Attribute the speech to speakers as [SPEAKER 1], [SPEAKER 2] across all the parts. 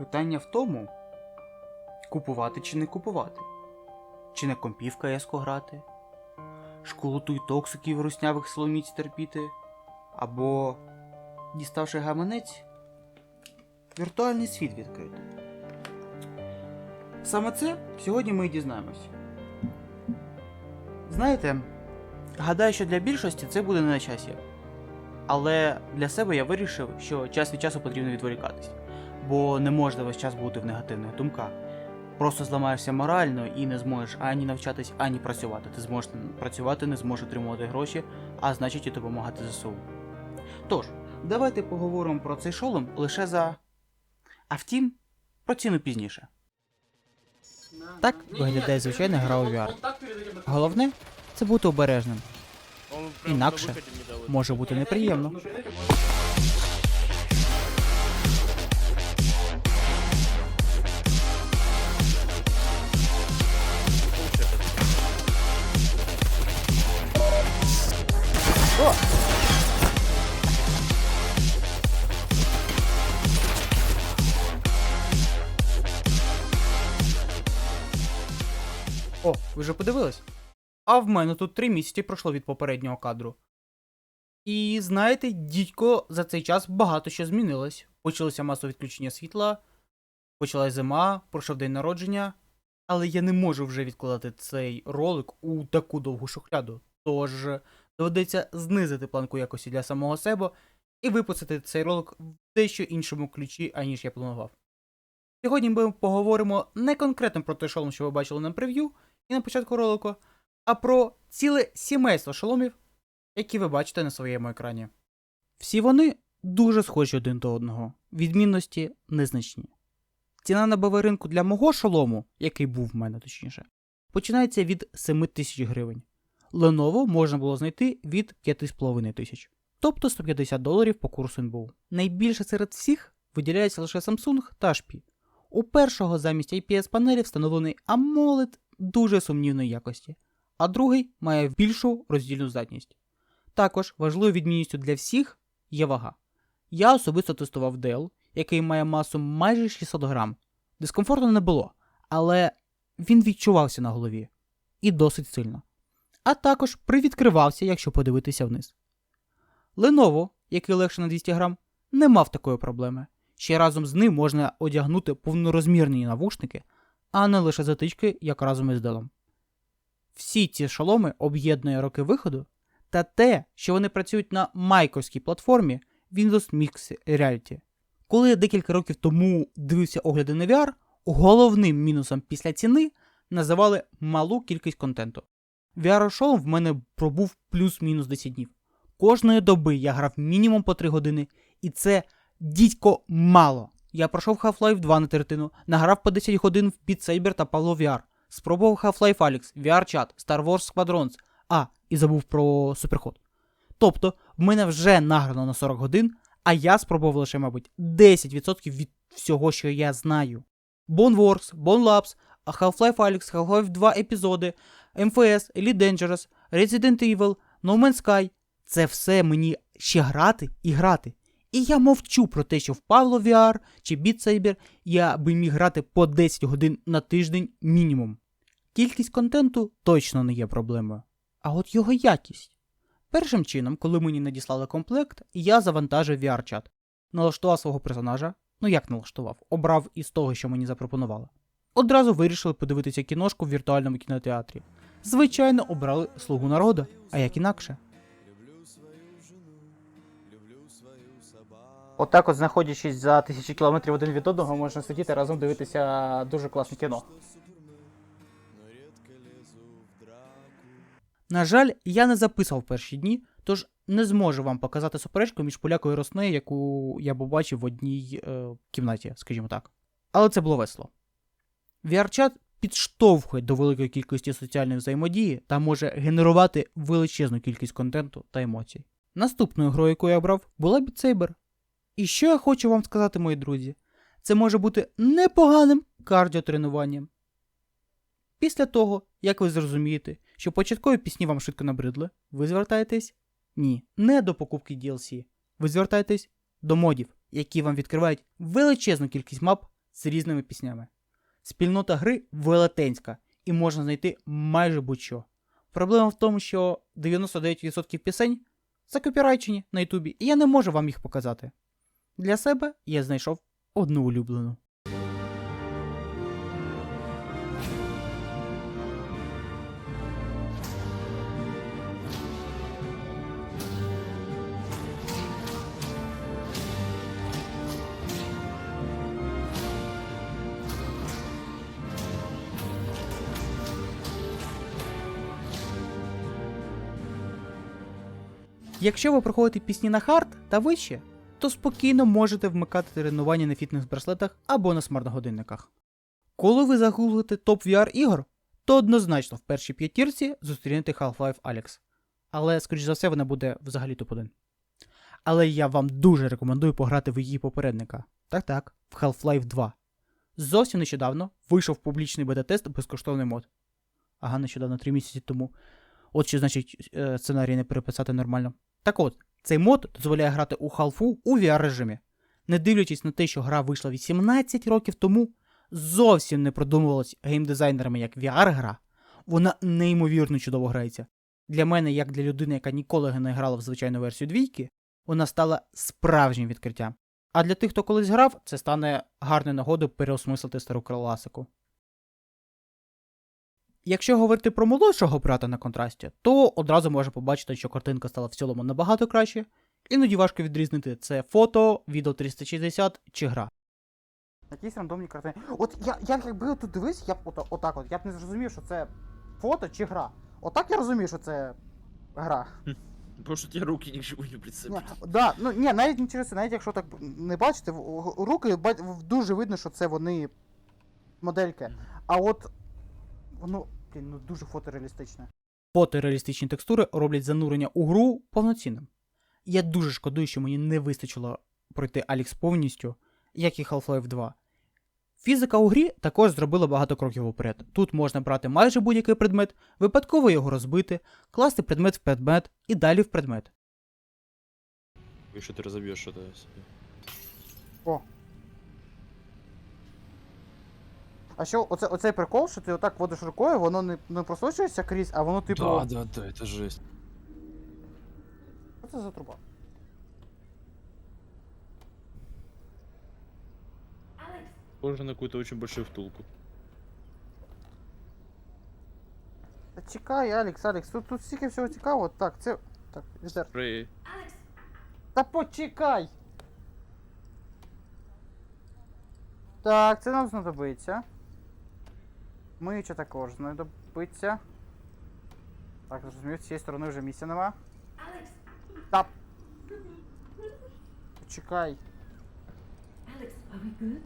[SPEAKER 1] Питання в тому, купувати чи не купувати. Чи на компівка яско грати, школоту й токсиків руснявих соломіць терпіти, або, діставши гаманець, віртуальний світ відкрити. Саме це сьогодні ми і дізнаємось. Знаєте, гадаю, що для більшості це буде не на часі. Але для себе я вирішив, що час від часу потрібно відволікатись, бо не можна весь час бути в негативних думках. Просто зламаєшся морально і не зможеш ані навчатись, ані працювати. Ти зможеш працювати, не зможеш отримувати гроші, а значить і допомагати ЗСУ. Тож, давайте поговоримо про цей шолом лише за. А втім, про ціну пізніше. Так виглядає звичайна гра у VR. Головне це бути обережним. Інакше може бути неприємно. О, ви вже подивились? А в мене тут три місяці пройшло від попереднього кадру. І знаєте, дідько, за цей час багато що змінилось. Почалося масове відключення світла, почалась зима, пройшов день народження. Але я не можу вже відкладати цей ролик у таку довгу шухляду. Тож доведеться знизити планку якості для самого себе і випустити цей ролик в дещо іншому ключі, аніж я планував. Сьогодні ми поговоримо не конкретно про той шолом, що ви бачили на прев'ю і на початку ролику, а про ціле сімейство шоломів, які ви бачите на своєму екрані. Всі вони дуже схожі один до одного, відмінності незначні. Ціна на БВ ринку для мого шолому, який був в мене точніше, починається від 7 тисяч гривень. Lenovo можна було знайти від 5,5 тисяч, тобто 150 доларів по курсу НБУ. Найбільше серед всіх виділяється лише Samsung та HP. У першого замість IPS панелі встановлений AMOLED дуже сумнівної якості, а другий має більшу роздільну здатність. Також важливою відмінністю для всіх є вага. Я особисто тестував Dell, який має масу майже 600 грам. Дискомфорту не було, але він відчувався на голові і досить сильно. А також привідкривався, якщо подивитися вниз. Lenovo, який легше на 200 грам, не мав такої проблеми. Ще разом з ним можна одягнути повнорозмірні навушники, а не лише затички, як разом із Dell. Всі ці шоломи об'єднує роки виходу та те, що вони працюють на майкровській платформі Windows Mixed Reality. Коли я декілька років тому дивився огляди на VR, головним мінусом після ціни називали малу кількість контенту. VR-шолом в мене пробув плюс-мінус 10 днів. Кожної доби я грав мінімум по 3 години, і це дідько мало. Я пройшов Half-Life 2 на третину, награв по 10 годин в Beat Saber та Palo VR, спробував Half-Life Alyx, VR-чат, Star Wars Squadrons, а, і забув про Суперход. Тобто, в мене вже награно на 40 годин, а я спробував лише, мабуть, 10% від всього, що я знаю. Boneworks, Bone Labs, Half-Life Alyx, Half-Life 2 епізоди, MFS, Elite Dangerous, Resident Evil, No Man's Sky це все мені ще грати і грати. І я мовчу про те, що в Pavlo VR чи Beat Saber я би міг грати по 10 годин на тиждень мінімум. Кількість контенту точно не є проблемою, а от його якість. Першим чином, коли мені надіслали комплект, я завантажив VR-чат, налаштував свого персонажа, ну як налаштував, обрав із того, що мені запропонували. Одразу вирішили подивитися кіношку в віртуальному кінотеатрі. Звичайно, обрали слугу народу, а як інакше. Отак, от, знаходячись за тисячі кілометрів один від одного, можна сидіти разом дивитися дуже класне кіно. На жаль, я не записував перші дні, тож не зможу вам показати суперечку між полякою і Роснею, яку я побачив в одній е, кімнаті, скажімо так. Але це було весело. VR-чат підштовхує до великої кількості соціальної взаємодії та може генерувати величезну кількість контенту та емоцій. Наступною грою, яку я обрав, була Beat Saber. І що я хочу вам сказати, мої друзі, це може бути непоганим кардіотренуванням. Після того, як ви зрозумієте, що початкові пісні вам швидко набридли, ви звертаєтесь ні, не до покупки DLC. Ви звертаєтесь до модів, які вам відкривають величезну кількість мап з різними піснями. Спільнота гри велетенська і можна знайти майже будь-що. Проблема в тому, що 99% пісень закопірайчені на Ютубі, і я не можу вам їх показати. Для себе я знайшов одну улюблену. Якщо ви проходите пісні на хард та вище, то спокійно можете вмикати тренування на фітнес-браслетах або на смарт-годинниках. Коли ви загуглите топ VR ігор, то однозначно в першій п'ятірці зустрінете Half-Life Alyx. Але, скоріш за все, вона буде взагалі топ-1. Але я вам дуже рекомендую пограти в її попередника. Так так, в Half-Life 2. Зовсім нещодавно вийшов публічний бета-тест безкоштовний мод. Ага, нещодавно 3 місяці тому. От що значить е, сценарій не переписати нормально. Так от, цей мод дозволяє грати у халфу у VR режимі. Не дивлячись на те, що гра вийшла 18 років тому, зовсім не продумувалась геймдизайнерами як VR-гра, вона неймовірно чудово грається. Для мене, як для людини, яка ніколи не грала в звичайну версію двійки, вона стала справжнім відкриттям. А для тих, хто колись грав, це стане гарною нагодою переосмислити стару класику. Якщо говорити про молодшого брата на контрасті, то одразу можна побачити, що картинка стала в цілому набагато краще. Іноді важко відрізнити це фото, відео 360 чи гра. Якісь рандомні картини. От я, я якби тут дивись, я б от, отак от, я б не зрозумів, що це фото чи гра. Отак я розумію, що це гра.
[SPEAKER 2] Что у тебя руки чему не
[SPEAKER 1] Ні,
[SPEAKER 2] прицепят.
[SPEAKER 1] да, ну ні, навіть не через це, навіть якщо так не бачите, руки дуже видно, що це вони модельки. А от воно, блін, ну дуже фотореалістичне. Фотореалістичні текстури роблять занурення у гру повноцінним. Я дуже шкодую, що мені не вистачило пройти Алікс повністю, як і Half-Life 2. Фізика у грі також зробила багато кроків уперед. Тут можна брати майже будь-який предмет, випадково його розбити, класти предмет в предмет і далі в предмет.
[SPEAKER 2] Еще ты разобьешь что-то себе.
[SPEAKER 1] О. А що, оце, оцей прикол, що ти отак водиш рукою, воно не, не просочується крізь, а воно типу.
[SPEAKER 2] Да, да, да, это жесть.
[SPEAKER 1] Що це за труба?
[SPEAKER 2] Похоже на какую-то очень большую втулку.
[SPEAKER 1] Та чекай, Алікс, Алікс, тут, тут стільки всього цікавого. Так, це. Так.
[SPEAKER 2] Спрей.
[SPEAKER 1] Та почекай! Так, це нам знадобиться. Миюча також знадобиться. Так, зрозумів, з цієї сторони вже місця нема. Та. Почекай.
[SPEAKER 3] Alex, are we good?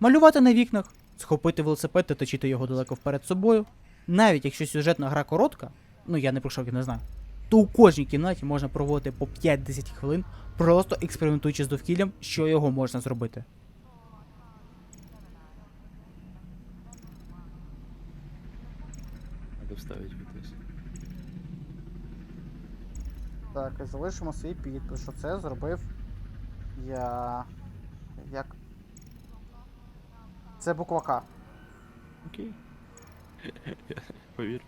[SPEAKER 1] Малювати на вікнах, схопити велосипед та точити його далеко вперед собою. Навіть якщо сюжетна гра коротка, ну я не пройшов і не знаю, то у кожній кімнаті можна проводити по 5-10 хвилин, просто експериментуючи з довкіллям, що його можна зробити.
[SPEAKER 2] Надо вставить вытащить.
[SPEAKER 1] Так, і залишимо свій підпис, що це зробив я. Як. Це буква К.
[SPEAKER 2] Окей. Поверь.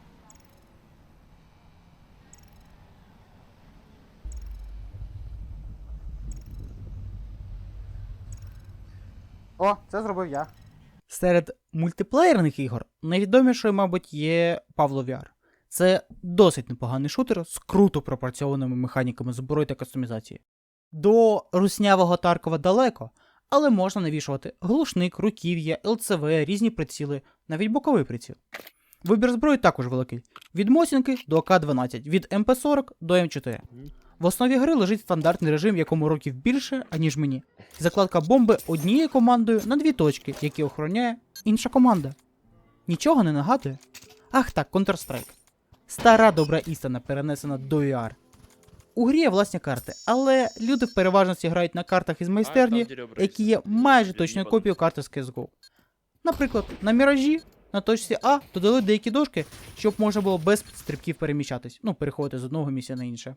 [SPEAKER 1] О, це зробив я. Серед мультиплеєрних ігор найвідомішою, мабуть, є Pavlo VR. Це досить непоганий шутер з круто пропрацьованими механіками зброї та кастомізації. До руснявого Таркова далеко, але можна навішувати глушник, руків'я, ЛЦВ, різні приціли, навіть боковий приціл. Вибір зброї також великий: від Мосінки до АК-12, від МП40 до М4. В основі гри лежить стандартний режим, в якому років більше, аніж мені. Закладка бомби однією командою на дві точки, які охороняє інша команда. Нічого не нагадує? Ах так, Counter-Strike. Стара добра істина перенесена до VR. У грі є власні карти, але люди в переважності грають на картах із майстерні, які є майже точною копією карти з CSGO. Наприклад, на міражі на точці А додали деякі дошки, щоб можна було без стрибків переміщатись, ну, переходити з одного місця на інше.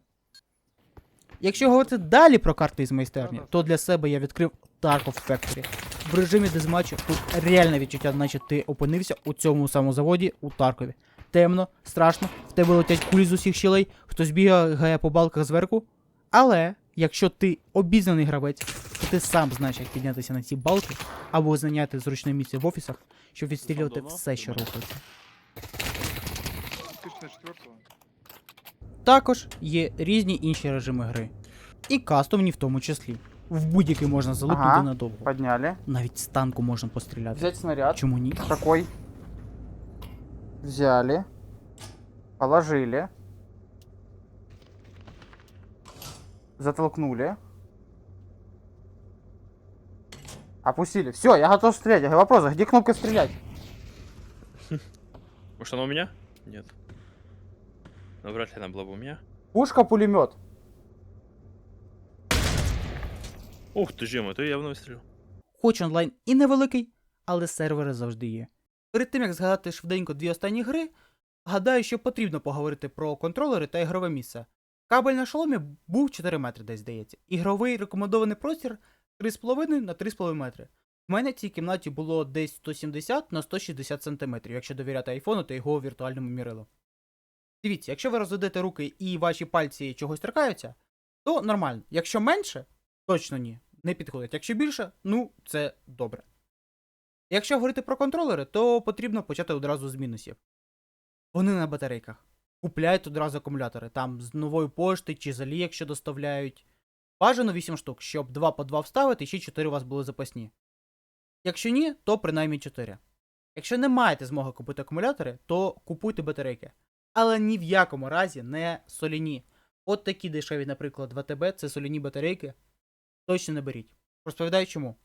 [SPEAKER 1] Якщо говорити далі про карти із майстерні, то для себе я відкрив Tarkov Factory. в режимі дезматчу тут реальне відчуття, наче ти опинився у цьому самому заводі у Таркові. Темно, страшно, в тебе летять кулі з усіх щілей, хтось бігає по балках зверху. Але якщо ти обізнаний гравець, то ти сам знаєш, як піднятися на ці балки або зайняти зручне місце в офісах, щоб відстрілювати все, що рухається. Також є різні інші режими гри. І кастомні в тому числі. В будь-який можна залипнути
[SPEAKER 4] Ага.
[SPEAKER 1] надовго.
[SPEAKER 4] Подняли.
[SPEAKER 1] Навіть з танку можна постріляти.
[SPEAKER 4] Взять снаряд.
[SPEAKER 1] Чому ні?
[SPEAKER 4] Такой. Взяли. Положили. Затолкнули. Опустили. Все, я готов стрелять. Я говорю, Вопрос, а где кнопка стрелять?
[SPEAKER 2] Может она у меня? Нет. Но вряд ли она была бы у меня.
[SPEAKER 4] Пушка, пулемет.
[SPEAKER 2] Ух ты, Жема, ты явно выстрелил.
[SPEAKER 1] Хоч онлайн і невеликий, але сервери завжди є. Перед тим як згадати швиденько дві останні гри, гадаю, що потрібно поговорити про контролери та ігрове місце. Кабель на шоломі був 4 метри, десь здається. Ігровий рекомендований простір 3,5 на 3,5 метри. У мене в цій кімнаті було десь 170 на 160 см, якщо довіряти айфону та його віртуальному мірилу. Дивіться, якщо ви розведете руки і ваші пальці чогось торкаються, то нормально. Якщо менше, точно ні, не підходить. Якщо більше, ну це добре. Якщо говорити про контролери, то потрібно почати одразу з мінусів. Вони на батарейках. Купляють одразу акумулятори, там з нової пошти чи з Алі, якщо доставляють. Бажано 8 штук, щоб 2 по 2 вставити, і ще 4 у вас були запасні. Якщо ні, то принаймні 4. Якщо не маєте змоги купити акумулятори, то купуйте батарейки. Але ні в якому разі не соляні. От такі дешеві, наприклад, 2ТБ, це соляні батарейки. Точно не беріть. Розповідаю чому.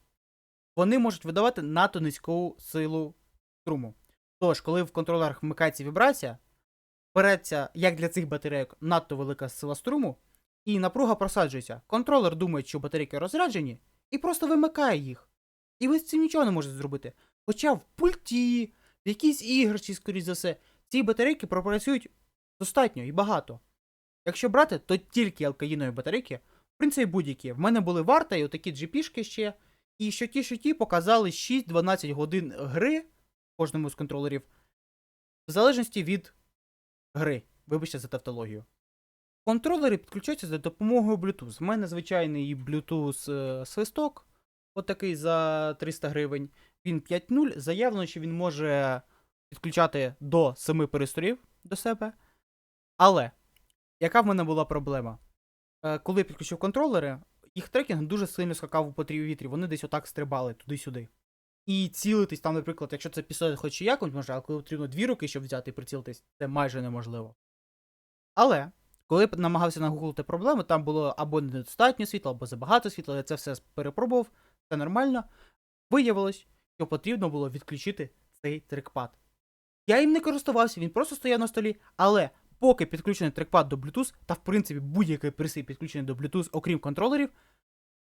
[SPEAKER 1] Вони можуть видавати надто низьку силу струму. Тож, коли в контролерах вмикається вібрація, береться, як для цих батарейок, надто велика сила струму, і напруга просаджується. Контролер думає, що батарейки розряджені, і просто вимикає їх. І ви з цим нічого не можете зробити. Хоча в пульті, в якійсь іграшці, скоріш за все, ці батарейки пропрацюють достатньо і багато. Якщо брати, то тільки алкаїнові батарейки, в принципі, будь-які. В мене були варта і отакі GP-шки ще. І що ті, що ті показали 6-12 годин гри кожному з контролерів, в залежності від гри. Вибачте за тавтологію. Контролери підключаються за допомогою Bluetooth. У мене звичайний Bluetooth е, свисток, отакий за 300 гривень. Він 5.0. Заявлено, що він може підключати до 7 пристроїв до себе. Але яка в мене була проблема? Е, Коли я підключив контролери, їх трекінг дуже сильно скакав у повітрі, вони десь отак стрибали туди-сюди. І цілитись там, наприклад, якщо це пістолет хоч і якось може, але коли потрібно дві руки, щоб взяти і прицілитись, це майже неможливо. Але, коли я намагався нагуглити проблеми, там було або недостатньо світла, або забагато світла, я це все перепробував, все нормально. Виявилось, що потрібно було відключити цей трекпад. Я їм не користувався, він просто стояв на столі, але поки підключений трекпад до Bluetooth, та в принципі будь-який пристрій підключений до Bluetooth, окрім контролерів,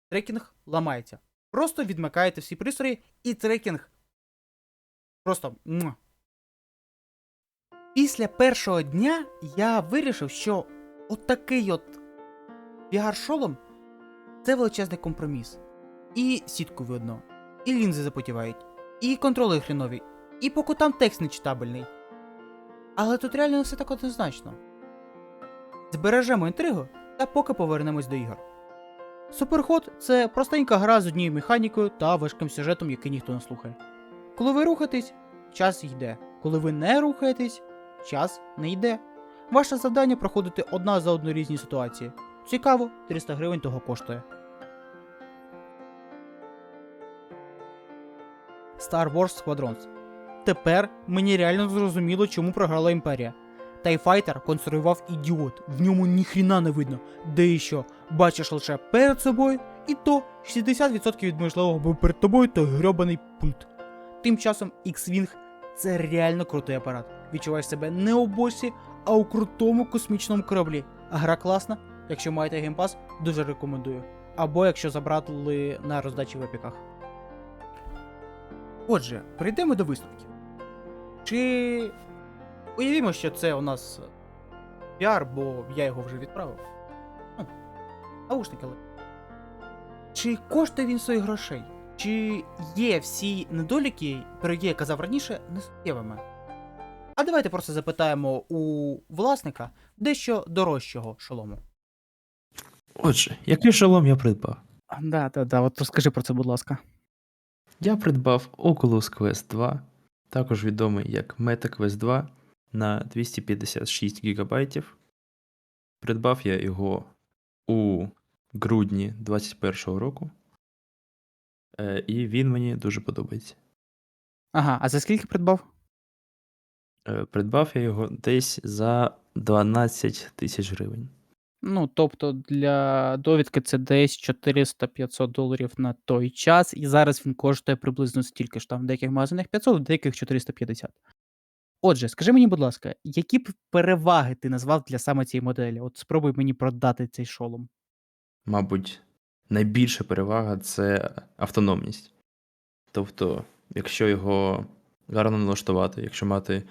[SPEAKER 1] трекінг ламається. Просто відмикаєте всі пристрої і трекінг. Просто. Після першого дня я вирішив, що отакий от VR-шолом це величезний компроміс. І сітку видно, і лінзи запотівають, і контролери хрінові, і по кутам текст нечитабельний. Але тут реально не все так однозначно. Збережемо інтригу та поки повернемось до ігор. Суперход це простенька гра з однією механікою та важким сюжетом, який ніхто не слухає. Коли ви рухаєтесь, час йде. Коли ви не рухаєтесь, час не йде. Ваше завдання проходити одна за одною різні ситуації. Цікаво, 300 гривень того коштує. Star Wars Squadrons. Тепер мені реально зрозуміло, чому програла імперія. Тайфайтер конструював ідіот, в ньому ніхріна не видно, де і що, бачиш лише перед собою, і то 60% від можливого був перед тобою той грьобаний пульт. Тим часом X-Wing це реально крутий апарат. Відчуваєш себе не у босі, а у крутому космічному кораблі. А гра класна, якщо маєте геймпас, дуже рекомендую. Або якщо забрали на роздачі в епіках. Отже, перейдемо до висновків. Чи Уявімо, що це у нас піар, бо я його вже відправив. Ну, наушники але. Чи коштує він своїх грошей? Чи є всі недоліки, про які я казав раніше, несуттєвими? А давайте просто запитаємо у власника дещо дорожчого шолому.
[SPEAKER 5] Отже, який шолом я придбав?
[SPEAKER 1] Да, да, да, от розкажи про це, будь ласка.
[SPEAKER 5] Я придбав Oculus Quest 2, також відомий як Meta Quest 2 на 256 ГБ. Придбав я його у грудні 2021 року. Е, І він мені дуже подобається.
[SPEAKER 1] Ага, а за скільки придбав?
[SPEAKER 5] Е, Придбав я його десь за 12 тисяч гривень.
[SPEAKER 1] Ну, тобто для довідки це десь 400-500 доларів на той час, і зараз він коштує приблизно стільки ж там в деяких магазинах 500, в деяких 450. Отже, скажи мені, будь ласка, які б переваги ти назвав для саме цієї моделі? От спробуй мені продати цей шолом.
[SPEAKER 5] Мабуть, найбільша перевага це автономність. Тобто, якщо його гарно налаштувати, якщо мати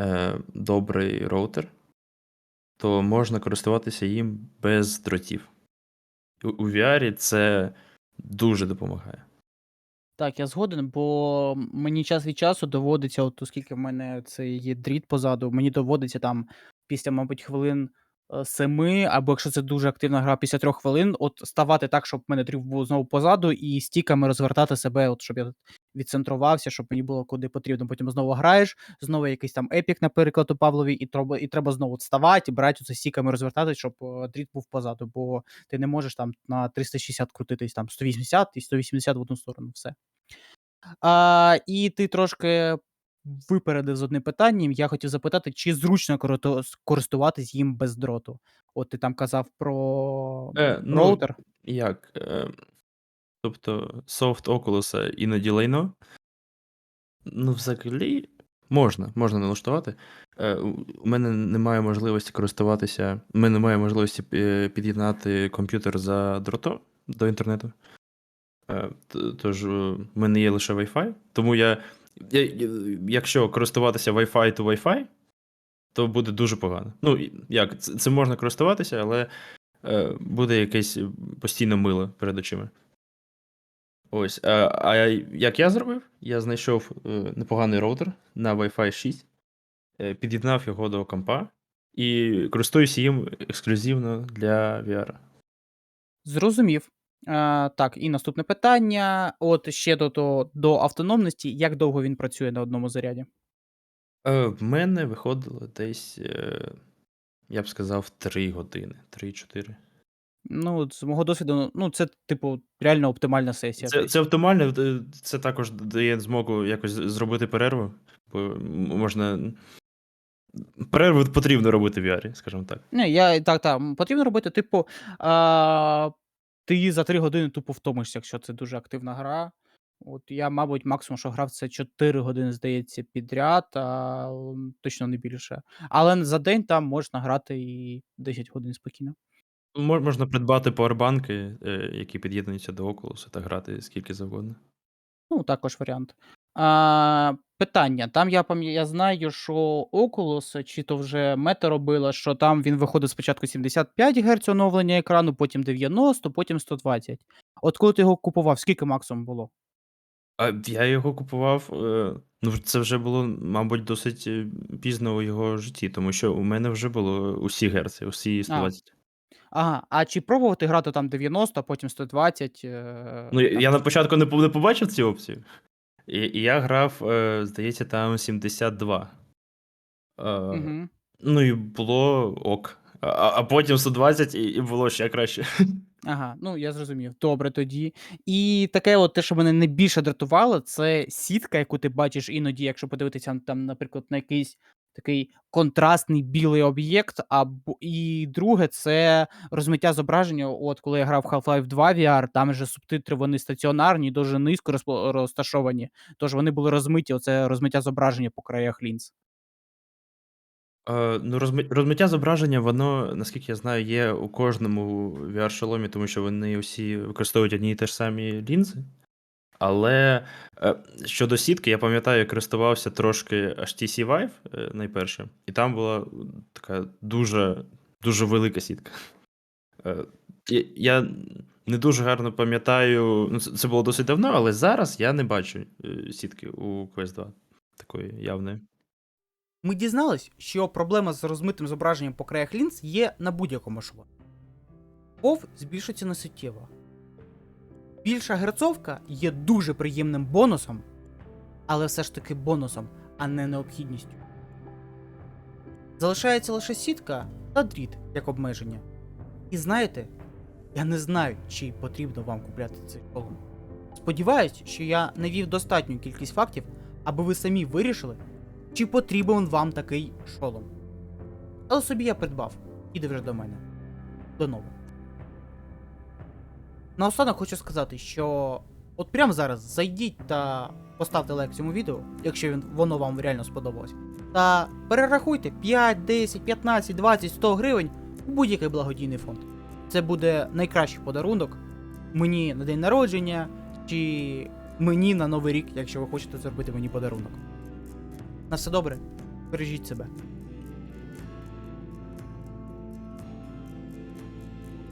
[SPEAKER 5] е, добрий роутер, то можна користуватися їм без дротів. У, VR це дуже допомагає.
[SPEAKER 1] Так, я згоден, бо мені час від часу доводиться, от оскільки в мене це є дріт позаду, мені доводиться там після, мабуть, хвилин е, семи, або якщо це дуже активна гра, після трьох хвилин, от ставати так, щоб в мене дріт був знову позаду, і стіками розвертати себе, от щоб я відцентрувався, щоб мені було куди потрібно. Потім знову граєш, знову якийсь там епік, наприклад, у Павлові, і треба, і треба знову от ставати, брати оце стіками розвертати, щоб е, дріт був позаду, бо ти не можеш там на 360 крутитись, там 180 і 180 в одну сторону, все. А, і ти трошки випередив з одним питанням. Я хотів запитати, чи зручно користуватись їм без дроту? От ти там казав про
[SPEAKER 5] Е, ну,
[SPEAKER 1] роутер.
[SPEAKER 5] Як? Е, тобто, софт Oculus іноді лайно. Ну, взагалі, можна, можна налаштувати. Е, у мене немає можливості користуватися. У мене немає можливості е, під'єднати комп'ютер за дротом до інтернету. Е, Тож е, в мене є лише Wi-Fi. Тому я- якщо користуватися Wi-Fi то Wi-Fi, то буде дуже погано. Ну, як, це можна користуватися, але е, буде якесь постійно мило перед очима. Ось. А, а як я зробив? Я знайшов е, непоганий роутер на Wi-Fi 6, е, під'єднав його до компа і користуюся їм ексклюзивно для VR.
[SPEAKER 1] Зрозумів. А, так, і наступне питання. От ще до, до, до автономності, як довго він працює на одному заряді?
[SPEAKER 5] Е, в мене виходило десь, е, я б сказав, 3 години. 3-4.
[SPEAKER 1] Ну, з мого досвіду, ну, це, типу, реально оптимальна сесія.
[SPEAKER 5] Це,
[SPEAKER 1] Тобто,
[SPEAKER 5] це оптимально, е, це також дає змогу якось зробити перерву, бо м- можна. Перерву потрібно робити в VR, скажімо так.
[SPEAKER 1] Не, я так, так, потрібно робити, типу, а, ти за 3 години тупо втомишся, якщо це дуже активна гра. От я, мабуть, максимум, що грав, це 4 години, здається, підряд, а м, точно не більше. Але за день там можна грати і 10 годин спокійно.
[SPEAKER 5] Мо- Можна придбати пауербанки, е, які під'єднуються до Oculus, та грати скільки завгодно.
[SPEAKER 1] Ну, також варіант. А, питання. Там я пам'ятаю, я знаю, що Oculus, чи то вже Meta робила, що там він виходить спочатку 75 Гц оновлення екрану, потім 90, потім 120. От коли ти його купував, скільки максимум було?
[SPEAKER 5] А я його купував. е, Ну, це вже було, мабуть, досить е, пізно у його житті, тому що у мене вже було усі герці, усі 120.
[SPEAKER 1] Ага, а чи пробувати грати там 90, потім 120? е,
[SPEAKER 5] Ну, я,
[SPEAKER 1] там
[SPEAKER 5] я на початку не, по- не побачив цю опцію. І, і я грав, е, здається, там 72. Е,
[SPEAKER 1] Мгм.
[SPEAKER 5] Ну і було ок. А, а потім 120 і, і було ще краще.
[SPEAKER 1] Ага, ну я зрозумів. Добре тоді. І таке, от те, що мене найбільше дратувало, це сітка, яку ти бачиш іноді, якщо подивитися там, наприклад, на якийсь такий контрастний білий об'єкт. Або і друге, це розмиття зображення. От коли я грав Half-Life 2 VR, там же субтитри вони стаціонарні, дуже низько розташовані. Тож вони були розмиті. Оце розмиття зображення по краях лінз.
[SPEAKER 5] Е, ну, розми... розмиття зображення, воно, наскільки я знаю, є у кожному VR-шоломі, тому що вони усі використовують одні і ті ж самі лінзи. Але е, щодо сітки, я пам'ятаю, я користувався трошки HTC Vive е, найперше, і там була така дуже, дуже велика сітка. Е, Я, не дуже гарно пам'ятаю. Ну, це, було досить давно, але зараз я не бачу сітки у Quest 2 такої явної.
[SPEAKER 1] Ми дізнались, що проблема з розмитим зображенням по краях лінз є на будь-якому шоу. POV збільшується несуттєво. Більша герцовка є дуже приємним бонусом, але все ж таки бонусом, а не необхідністю. Залишається лише сітка та дріт як обмеження. І знаєте, я не знаю, чи потрібно вам купляти цей шолом. Сподіваюсь, що я навів достатню кількість фактів, аби ви самі вирішили, чи потрібен вам такий шолом. Але собі я придбав. Іде вже до мене. До нового. Наостанок хочу сказати, що от прямо зараз зайдіть та поставте лайк цьому відео, якщо він, воно вам реально сподобалось. Та перерахуйте 5, 10, 15, 20, 100 гривень у будь-який благодійний фонд. Це буде найкращий подарунок мені на день народження чи мені на новий рік, якщо ви хочете зробити мені подарунок. На все добре, бережіть себе.